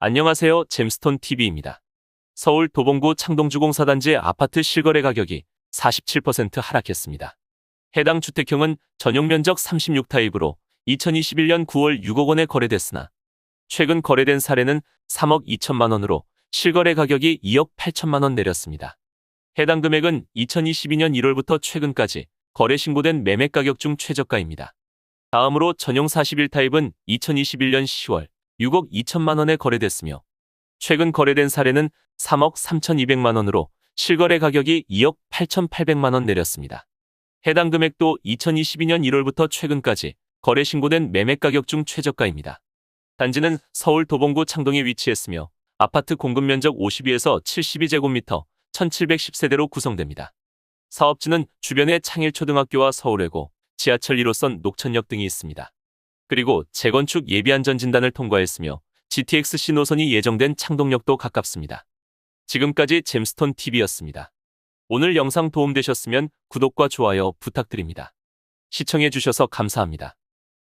안녕하세요. 잼스톤 TV입니다. 서울 도봉구 창동주공사단지 아파트 실거래 가격이 47% 하락했습니다. 해당 주택형은 전용 면적 36타입으로 2021년 9월 6억 원에 거래됐으나 최근 거래된 사례는 3억 2천만 원으로 실거래 가격이 2억 8천만 원 내렸습니다. 해당 금액은 2022년 1월부터 최근까지 거래 신고된 매매 가격 중 최저가입니다. 다음으로 전용 41타입은 2021년 10월 6억 2천만 원에 거래됐으며 최근 거래된 사례는 3억 3,200만 원으로 실거래 가격이 2억 8,800만 원 내렸습니다. 해당 금액도 2022년 1월부터 최근까지 거래 신고된 매매 가격 중 최저가입니다. 단지는 서울 도봉구 창동에 위치했으며 아파트 공급 면적 52에서 72제곱미터 1710세대로 구성됩니다. 사업지는 주변에 창일초등학교와 서울외고 지하철 1호선 녹천역 등이 있습니다. 그리고 재건축 예비안전 진단을 통과했으며 GTX-C 노선이 예정된 창동역도 가깝습니다. 지금까지 잼스톤 TV였습니다. 오늘 영상 도움되셨으면 구독과 좋아요 부탁드립니다. 시청해주셔서 감사합니다.